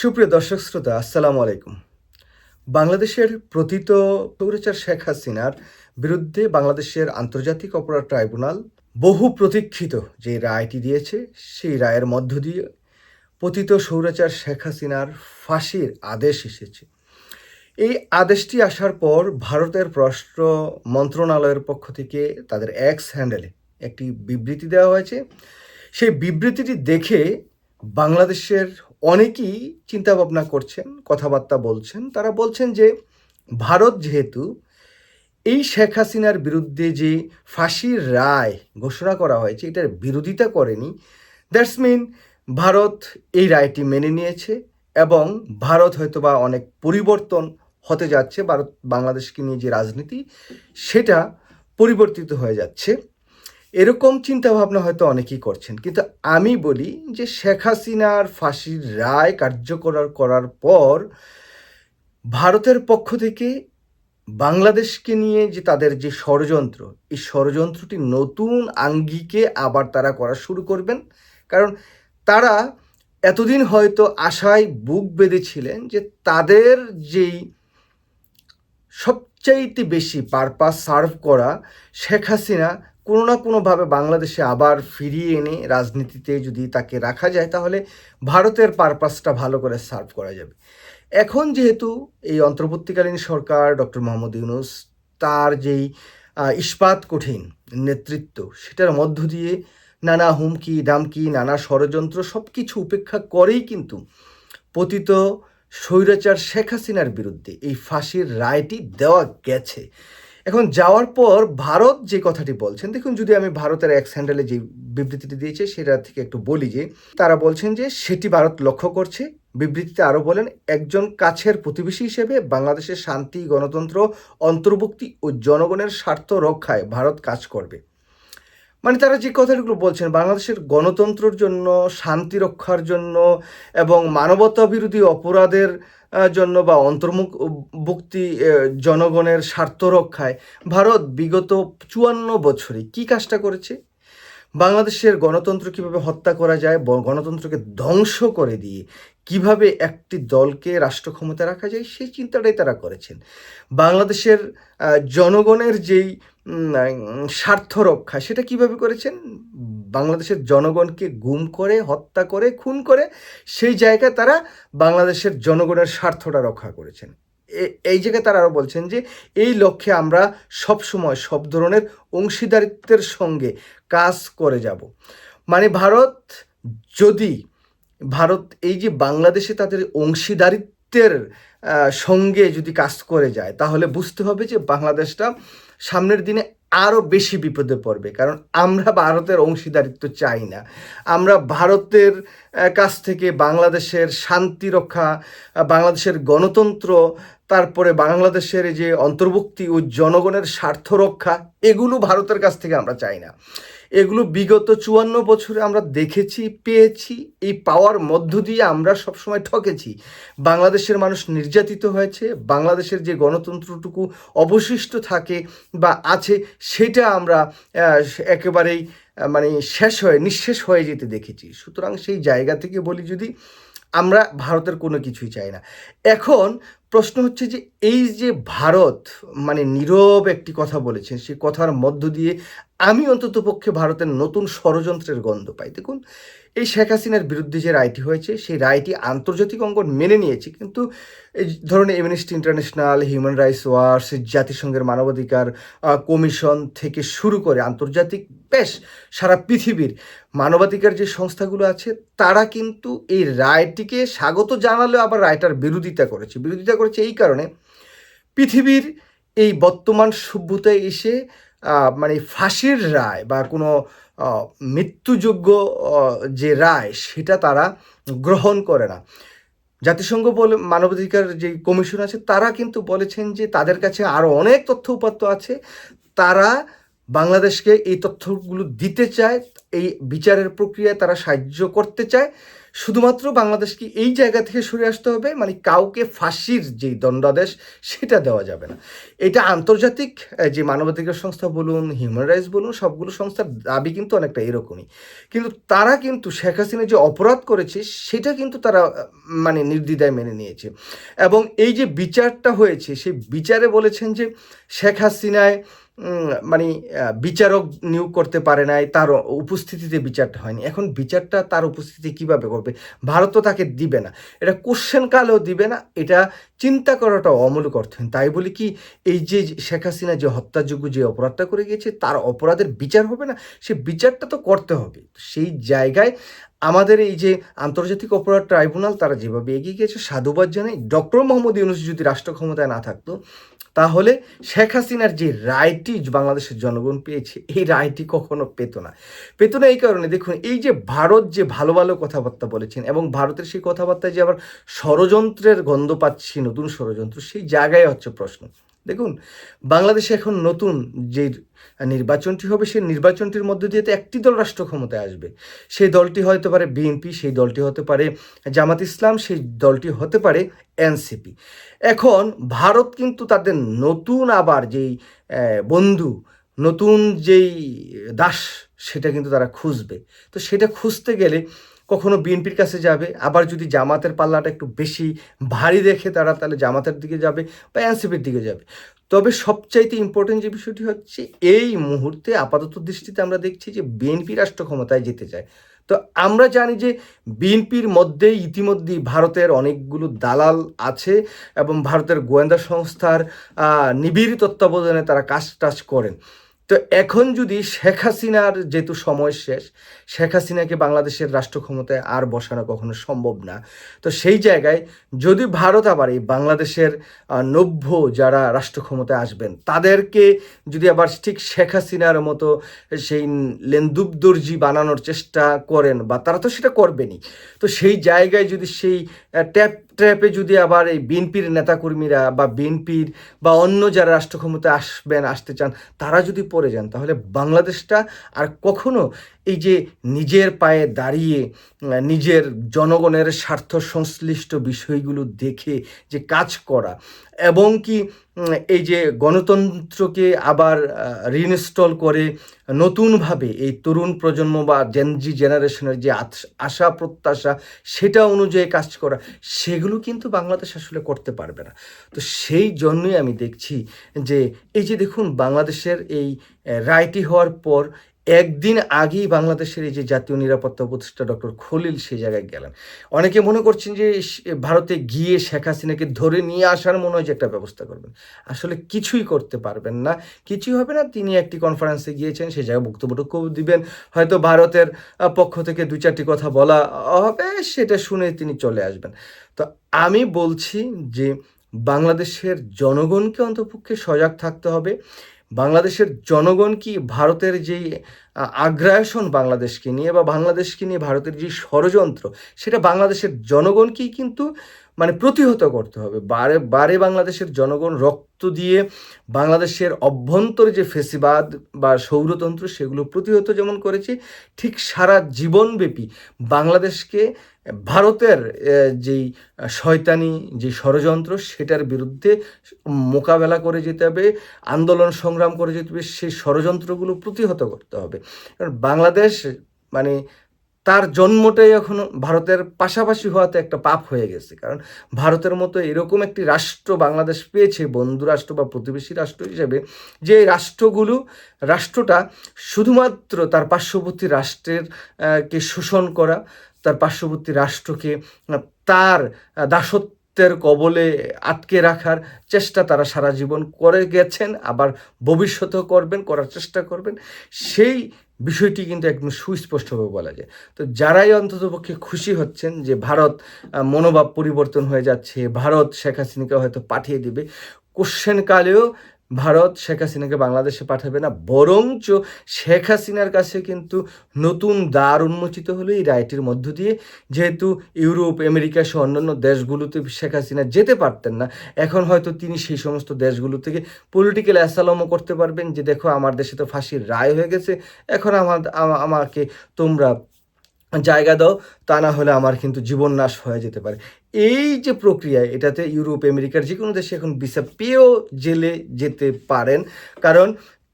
সুপ্রিয় দর্শক শ্রোতা, আসসালামু আলাইকুম। বাংলাদেশের প্রথিত স্বৈরাচার শেখ হাসিনার বিরুদ্ধে বাংলাদেশের আন্তর্জাতিক অপরাধ ট্রাইব্যুনাল বহু প্রতীক্ষিত যে রায়টি দিয়েছে, সেই রায়ের মধ্য দিয়ে পতিত সৌরাচার শেখ হাসিনার ফাঁসির আদেশ এসেছে। এই আদেশটি আসার পর ভারতের পররাষ্ট্র মন্ত্রণালয়ের পক্ষ থেকে তাদের এক্স হ্যান্ডেলে একটি বিবৃতি দেওয়া হয়েছে। সেই বিবৃতিটি দেখে বাংলাদেশের অনেকেই চিন্তা ভাবনা করছেন, কথাবার্তা বলছেন। তারা বলছেন যে, ভারত যেহেতু এই শেখ হাসিনার বিরুদ্ধে যে ফাঁসির রায় ঘোষণা করা হয়েছে, এটার বিরোধিতা করেনি, দ্যাটস মিন ভারত এই রায়টি মেনে নিয়েছে এবং ভারত হয়তোবা অনেক পরিবর্তন হতে যাচ্ছে ভারত বাংলাদেশকে নিয়ে যে রাজনীতি, সেটা পরিবর্তিত হয়ে যাচ্ছে। এরকম চিন্তা ভাবনা হয়তো অনেকেই করছেন, কিন্তু আমি বলি যে শেখ হাসিনার ফাঁসির রায় কার্যকর করার পর ভারতের পক্ষ থেকে বাংলাদেশকে নিয়ে যে তাদের যে ষড়যন্ত্র, এই ষড়যন্ত্রটি নতুন আঙ্গিকে আবার তারা করা শুরু করবেন। কারণ তারা এতদিন হয়তো আশায় বুক বেঁধেছিলেন যে তাদের যেই সবচাইতে বেশি পারপাস সার্ভ করা শেখ হাসিনা কোনো না কোনোভাবে বাংলাদেশে আবার ফিরিয়ে এনে রাজনীতিতে যদি তাকে রাখা যায়, তাহলে ভারতের পারপাসটা ভালো করে সার্ভ করা যাবে। এখন যেহেতু এই অন্তর্বর্তীকালীন সরকার ডক্টর মোহাম্মদ ইউনুস তার যেই ইস্পাত কঠিন নেতৃত্ব, সেটার মধ্য দিয়ে নানা হুমকি দামকি নানা ষড়যন্ত্র সব কিছু উপেক্ষা করেই কিন্তু পতিত স্বৈরাচার শেখ হাসিনার বিরুদ্ধে এই ফাঁসির রায়টি দেওয়া গেছে। এখন যাওয়ার পর ভারত যে কথাটি বলছেন, দেখুন যদি আমি ভারতের এক স্যান্ডেলে যে বিবৃতিটি দিয়েছে, সেটা থেকে একটু বলি যে, তারা বলছেন যে সেটি ভারত লক্ষ্য করছে। বিবৃতিতে আরও বলেন, একজন কাছের প্রতিবেশী হিসেবে বাংলাদেশের শান্তি, গণতন্ত্র, অন্তর্ভুক্তি ও জনগণের স্বার্থ রক্ষায় ভারত কাজ করবে। মানে তারা যে কথাগুলো বলছেন, বাংলাদেশের গণতন্ত্রের জন্য, শান্তি রক্ষার জন্য এবং মানবতা বিরোধী অপরাধের জন্য বা অন্তর্মুখভুক্তি জনগণের স্বার্থ রক্ষায় ভারত বিগত চুয়ান্ন বছরে কি কাজটা করেছে? বাংলাদেশের গণতন্ত্র কীভাবে হত্যা করা যায় গণতন্ত্রকে ধ্বংস করে দিয়ে কীভাবে একটি দলকে রাষ্ট্র ক্ষমতা রাখা যায়, সেই চিন্তাটাই তারা করেছেন। বাংলাদেশের জনগণের যেই স্বার্থ রক্ষা সেটা কীভাবে করেছেন? বাংলাদেশের জনগণকে গুম করে, হত্যা করে, খুন করে, সেই জায়গায় তারা বাংলাদেশের জনগণের স্বার্থটা রক্ষা করেছেন। এই জায়গায় তারা আরও বলছেন যে, এই লক্ষ্যে আমরা সব সময় সব ধরনের অংশীদারিত্বের সঙ্গে কাজ করে যাব। মানে ভারত যদি, ভারত এই যে বাংলাদেশে তাদের অংশীদারিত্বের সঙ্গে যদি কাজ করে যায়, তাহলে বুঝতে হবে যে বাংলাদেশটা সামনের দিনে আরও বেশি বিপদে পড়বে। কারণ আমরা ভারতের অংশীদারিত্ব চাই না। আমরা ভারতের কাছ থেকে বাংলাদেশের শান্তি রক্ষা বাংলাদেশের গণতন্ত্র তারপরে বাংলাদেশের যে অন্তর্ভুক্তি ও জনগণের স্বার্থ রক্ষা, এগুলো ভারতের কাছ থেকে আমরা চাই না। এগুলো বিগত চুয়ান্ন বছরে আমরা দেখেছি, পেয়েছি, এই পাওয়ার মধ্য দিয়ে আমরা সবসময় ঠকেছি। বাংলাদেশের মানুষ নির্যাতিত হয়েছে, বাংলাদেশের যে গণতন্ত্রটুকু অবশিষ্ট থাকে বা আছে, সেটা আমরা একেবারেই মানে শেষ হয়ে, নিঃশেষ হয়ে যেতে দেখেছি। সুতরাং সেই জায়গা থেকে বলি যদি, আমরা ভারতের কোনো কিছুই চাই না। এখন প্রশ্ন হচ্ছে যে এই যে ভারত মানে নীরব একটি কথা বলেছেন সেই কথার মধ্য দিয়ে আমি অন্তত পক্ষে ভারতের নতুন ষড়যন্ত্রের গন্ধ পাই। দেখুন, এই শেখ হাসিনার বিরুদ্ধে যে রায়টি হয়েছে, সেই রায়টি আন্তর্জাতিক অঙ্গন মেনে নিয়েছে। কিন্তু এই ধরনের Amnesty International Human Rights Watch জাতিসংঘের মানবাধিকার কমিশন থেকে শুরু করে আন্তর্জাতিক বেশ সারা পৃথিবীর মানবাধিকার যে সংস্থাগুলো আছে, তারা কিন্তু এই রায়টিকে স্বাগত জানালেও আবার রায়টার বিরোধিতা করেছে। বিরোধিতা করেছে এই কারণে পৃথিবীর এই বর্তমান সভ্যতায় এসে মানে ফাঁসির রায় বা কোনো মৃত্যুযোগ্য যে রায় সেটা তারা গ্রহণ করে না। জাতিসংঘ বলে, মানবাধিকার যে কমিশন আছে, তারা কিন্তু বলেছেন যে তাদের কাছে আরও অনেক তথ্য উপাত্ত আছে। তারা বাংলাদেশকে এই তথ্যগুলো দিতে চায়, এই বিচারের প্রক্রিয়ায় তারা সাহায্য করতে চায়। শুধুমাত্র বাংলাদেশকে এই জায়গা থেকে সরে আসতে হবে মানে কাউকে ফাঁসির যে দণ্ডাদেশ, সেটা দেওয়া যাবে না। এটা আন্তর্জাতিক যে মানবাধিকার সংস্থা বলুন হিউম্যান রাইটস বলুন, সবগুলো সংস্থার দাবি কিন্তু অনেকটা এরকমই। কিন্তু তারা কিন্তু শেখ হাসিনা যে অপরাধ করেছে, সেটা কিন্তু তারা মানে নির্দ্বিধায় মেনে নিয়েছে। এবং এই যে বিচারটা হয়েছে, সেই বিচারে বলেছেন যে শেখ হাসিনায় মানে বিচারক নিয়োগ করতে পারে নাই, তার উপস্থিতিতে বিচারটা হয়নি। এখন বিচারটা তার উপস্থিতি কীভাবে করবে? ভারত তো তাকে দিবে না। এটা কোশ্চেন কালেও দিবে না, এটা চিন্তা করাটা অমূলক অর্থহীন তাই বলি কি, এই যে শেখ হাসিনা যে হত্যাযোগ্য যে অপরাধটা করে গিয়েছে, তার অপরাধের বিচার হবে না? সে বিচারটা তো করতে হবে। সেই জায়গায় আমাদের এই যে আন্তর্জাতিক অপরাধ ট্রাইব্যুনাল, তারা যেভাবে এগিয়ে গিয়েছে, সাধুবাদ জানাই। ডক্টর মোহাম্মদ ইউনুস যদি রাষ্ট্র ক্ষমতায় না থাকতো তাহলে শেখ হাসিনার যে রায়টি বাংলাদেশের জনগণ পেয়েছে, এই রায়টি কখনো পেত না। পেত না এই কারণে, দেখুন, এই যে ভারত যে ভালো ভালো কথাবার্তা বলেছেন এবং ভারতের সেই কথাবার্তায় যে আবার ষড়যন্ত্রের গন্ধ পাচ্ছি, নতুন ষড়যন্ত্র, সেই জায়গায় হচ্ছে প্রশ্ন। দেখুন, বাংলাদেশে এখন নতুন যে নির্বাচনটি হবে, সেই নির্বাচনটির মধ্য দিয়ে তো একটি দল রাষ্ট্র ক্ষমতায় আসবে। সেই দলটি হতে পারে বিএনপি সেই দলটি হতে পারে জামাত ইসলাম, সেই দলটি হতে পারে এনসিপি এখন ভারত কিন্তু তাদের নতুন আবার যেই বন্ধু, নতুন যেই দাস, সেটা কিন্তু তারা খুঁজবে। তো সেটা খুঁজতে গেলে কখনো বিএনপির কাছে যাবে, আবার যদি জামাতের পাল্লাটা একটু বেশি ভারী দেখে তারা তাহলে জামাতের দিকে যাবে বা এনসিপির দিকে যাবে। তবে সবচাইতে ইম্পর্টেন্ট যে বিষয়টি হচ্ছে, এই মুহূর্তে আপাতত দৃষ্টিতে আমরা দেখছি যে বিএনপি রাষ্ট্র ক্ষমতায় যেতে চায়। তো আমরা জানি যে বিএনপির মধ্যে ইতিমধ্যেই ভারতের অনেকগুলো দালাল আছে এবং ভারতের গোয়েন্দা সংস্থার নিবিড় তত্ত্বাবধানে তারা কাজ টাজ করেন। তো এখন যদি শেখ হাসিনার যেহেতু সময় শেষ, শেখ হাসিনাকে বাংলাদেশের রাষ্ট্র ক্ষমতায় আর বসানো কখনো সম্ভব না। তো সেই জায়গায় যদি ভারত আবার এই বাংলাদেশের নভ্য যারা রাষ্ট্র ক্ষমতায় আসবেন, তাদেরকে যদি আবার ঠিক শেখ হাসিনার মতো সেই লেন্দুব দর্জি বানানোর চেষ্টা করেন, বা তারা তো সেটা করবেনই। তো সেই জায়গায় যদি সেই ট্যাপ ট্র্যাপে যদি আবার এই বিএনপির নেতাকর্মীরা বা বিএনপির বা অন্য যারা রাষ্ট্র ক্ষমতায় আসবেন, আসতে চান, তারা যদি পড়ে যান, তাহলে বাংলাদেশটা আর কখনো এই যে নিজের পায়ে দাঁড়িয়ে নিজের জনগণের স্বার্থ সংশ্লিষ্ট বিষয়গুলো দেখে যে কাজ করা, এবং কি এই যে গণতন্ত্রকে আবার রিনস্টল করে নতুনভাবে এই তরুণ প্রজন্ম বা জেনজি জেনারেশনের যে আশা, প্রত্যাশা, সেটা অনুযায়ী কাজ করা, সেগুলো কিন্তু বাংলাদেশ আসলে করতে পারবে না। তো সেই জন্যই আমি দেখছি যে, এই যে দেখুন, বাংলাদেশের এই রায়টি হওয়ার পর একদিন আগেই বাংলাদেশের এই যে জাতীয় নিরাপত্তা উপদেষ্টা ডক্টর খলিল সেই জায়গায় গেলেন। অনেকে মনে করছেন যে ভারতে গিয়ে শেখ হাসিনাকে ধরে নিয়ে আসার মনে হয় যে একটা ব্যবস্থা করবেন। আসলে কিছুই করতে পারবেন না। কিছুই হবে না, তিনি একটি কনফারেন্সে গিয়েছেন সেই জায়গায় বক্তব্যটুকু দিবেন। হয়তো ভারতের পক্ষ থেকে দু চারটি কথা বলা হবে, সেটা শুনে তিনি চলে আসবেন। তো আমি বলছি যে বাংলাদেশের জনগণকে অন্তপক্ষে সজাগ থাকতে হবে। বাংলাদেশের জনগণ কি ভারতের যেই আগ্রাসন বাংলাদেশকে নিয়ে বা বাংলাদেশকে নিয়ে ভারতের যে ষড়যন্ত্র, সেটা বাংলাদেশের জনগণকেই কিন্তু মানে প্রতিহত করতে হবে। বারে বারে বাংলাদেশের জনগণ রক্ত দিয়ে বাংলাদেশের অভ্যন্তরে যে ফেসিবাদ বা সৌরতন্ত্র সেগুলো প্রতিহত যেমন করেছে, ঠিক সারা জীবনব্যাপী বাংলাদেশকে ভারতের যেই শয়তানি যে ষড়যন্ত্র সেটার বিরুদ্ধে মোকাবেলা করে যেতে হবে, আন্দোলন সংগ্রাম করে যেতে হবে সেই ষড়যন্ত্রগুলো প্রতিহত করতে হবে। কারণ বাংলাদেশ মানে তার জন্মটাই এখন ভারতের পাশাপাশি হওয়াতে একটা পাপ হয়ে গেছে। কারণ ভারতের মতো এরকম একটি রাষ্ট্র বাংলাদেশ পেয়েছে বন্ধু রাষ্ট্র বা প্রতিবেশী রাষ্ট্র হিসেবে যে রাষ্ট্রগুলো রাষ্ট্রটা শুধুমাত্র তার পার্শ্ববর্তী রাষ্ট্রের কে শোষণ করা তার পার্শ্ববর্তী রাষ্ট্রকে তার আহ, দাসত্বের কবলে আটকে রাখার চেষ্টা তারা সারা জীবন করে গেছেন, আবার ভবিষ্যতেও করবেন, করার চেষ্টা করবেন। সেই বিষয়টি কিন্তু একদম সুস্পষ্টভাবে বলা যায়। তো যারাই অন্ততপক্ষে খুশি হচ্ছেন যে ভারত মনোভাব পরিবর্তন হয়ে যাচ্ছে, ভারত শেখ হাসিনাকে হয়তো পাঠিয়ে দেবে কোশ্চেন কালেও ভারত শেখ হাসিনাকে বাংলাদেশে পাঠাবে না, বরঞ্চ শেখ হাসিনার কাছে কিন্তু নতুন দ্বার উন্মোচিত হলো এই রায়টির মধ্য দিয়ে। যেহেতু ইউরোপ, আমেরিকা সহ অন্যান্য দেশগুলোতে শেখ হাসিনা যেতে পারতেন না, এখন হয়তো তিনি সেই সমস্ত দেশগুলো থেকে পলিটিক্যাল অ্যাসালমও করতে পারবেন যে, দেখো, আমার দেশে তো ফাঁসির রায় হয়ে গেছে, এখন আমার আমাকে তোমরা জায়গা দাও, তা না হলে আমার কিন্তু জীবন নাশ হয়ে যেতে পারে। এই যে প্রক্রিয়া এটাতে ইউরোপ, আমেরিকার যে কোনো দেশে এখন ভিসা পেয়েও জেলে যেতে পারেন। কারণ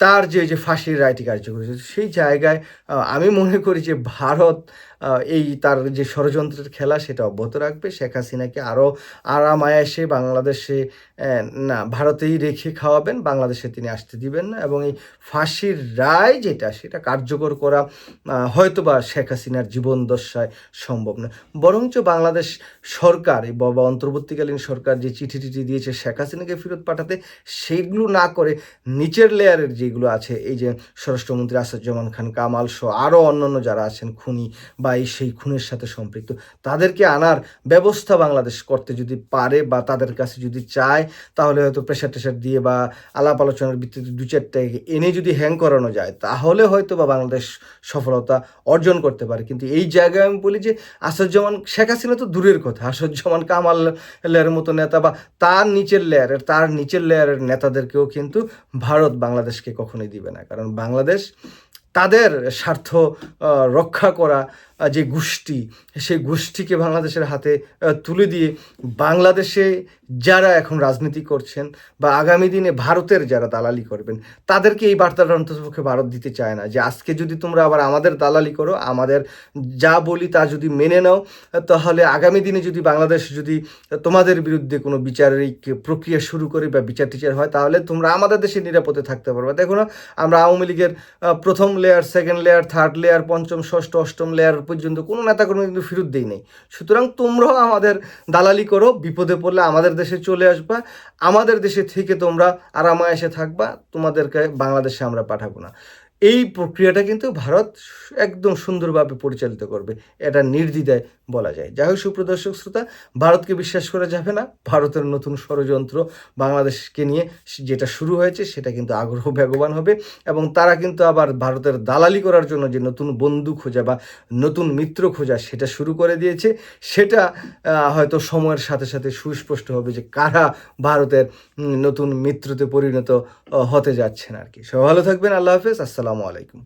তার যে যে ফাঁসির রায়টি কার্যকর সেই জায়গায় আমি মনে করি যে ভারত এই তার যে ষড়যন্ত্রের খেলা সেটা অব্যাহত রাখবে। শেখ হাসিনাকে আরও আরামায়াসে বাংলাদেশে না, ভারতেই রেখে খাওয়াবেন। বাংলাদেশে তিনি আসতে দিবেন না। এবং এই ফাঁসির রায় যেটা, সেটা কার্যকর করা হয়তোবা শেখ হাসিনার জীবন দশায় সম্ভব না। বরঞ্চ বাংলাদেশ সরকার বা অন্তর্বর্তীকালীন সরকার যে চিঠি টিঠি দিয়েছে শেখ হাসিনাকে ফেরত পাঠাতে, সেইগুলো না করে নিচের লেয়ারের যেগুলো আছে, এই যে স্বরাষ্ট্রমন্ত্রী আসাদুজ্জামান খান, কামাল সহ আরও অন্যান্য যারা আছেন, খুনি বা এই সেই খুনের সাথে সম্পৃক্ত। তাদেরকে আনার ব্যবস্থা বাংলাদেশ করতে যদি পারে বা তাদের কাছে যদি চায়, তাহলে হয়তো প্রেশার টেশার দিয়ে বা আলাপ আলোচনার ভিত্তিতে দু চারটে এনে যদি হ্যাং করানো যায়, তাহলে হয়তো বা বাংলাদেশ সফলতা অর্জন করতে পারে। কিন্তু এই জায়গায় আমি বলি যে আসাদুজ্জামান, শেখ হাসিনা তো দূরের কথা। আসাদুজ্জামান লেয়ারের মতো নেতা বা তার নিচের লেয়ারের তার নিচের লেয়ারের নেতাদেরকেও কিন্তু ভারত বাংলাদেশকে কখনোই দিবে না। কারণ বাংলাদেশ তাদের স্বার্থ রক্ষা করা যে গোষ্ঠী, সেই গোষ্ঠীকে বাংলাদেশের হাতে তুলে দিয়ে বাংলাদেশে যারা এখন রাজনীতি করছেন বা আগামী দিনে ভারতের যারা দালালি করবেন, তাদেরকে এই বার্তাটা অন্ততপক্ষে ভারত দিতে চায় না যে, আজকে যদি তোমরা আবার আমাদের দালালি করো, আমাদের যা বলি তা যদি মেনে নাও, তাহলে আগামী দিনে যদি বাংলাদেশ যদি তোমাদের বিরুদ্ধে কোনো বিচারিক প্রক্রিয়া শুরু করে বা বিচার টিচার হয়, তাহলে তোমরা আমাদের দেশে নিরাপদে থাকতে পারবে। দেখো না, আমরা আওয়ামী লীগের প্রথম layer second layer third layer পঞ্চম, ষষ্ঠ, অষ্টম লেয়ার পর্যন্ত কোনো নেতা নেতাকর্মী কিন্তু ফেরত দেই নেই। সুতরাং তোমরাও আমাদের দালালি করো, বিপদে পড়লে আমাদের দেশে চলে আসবা, আমাদের দেশে থেকে তোমরা আরামায়াসে থাকবা, তোমাদেরকে বাংলাদেশে আমরা পাঠাবো না। এই প্রক্রিয়াটা কিন্তু ভারত একদম সুন্দরভাবে পরিচালিত করবে। এটা নির্দ্বিধায় বলা যায়। যাই হোক, সুপ্রদর্শক শ্রোতা, ভারতকে বিশ্বাস করা যাবে না। ভারতের নতুন ষড়যন্ত্র বাংলাদেশকে নিয়ে যেটা শুরু হয়েছে, সেটা কিন্তু আগ্রহ বেগবান হবে এবং তারা কিন্তু আবার ভারতের দালালি করার জন্য যে নতুন বন্ধু খোঁজা বা নতুন মিত্র খোঁজা সেটা শুরু করে দিয়েছে। সেটা হয়তো সময়ের সাথে সাথে সুস্পষ্ট হবে যে কারা ভারতের নতুন মিত্রতে পরিণত হতে যাচ্ছেন আর কি। সব ভালো থাকবেন, আল্লাহ হাফেজ, আসসালামু আলাইকুম।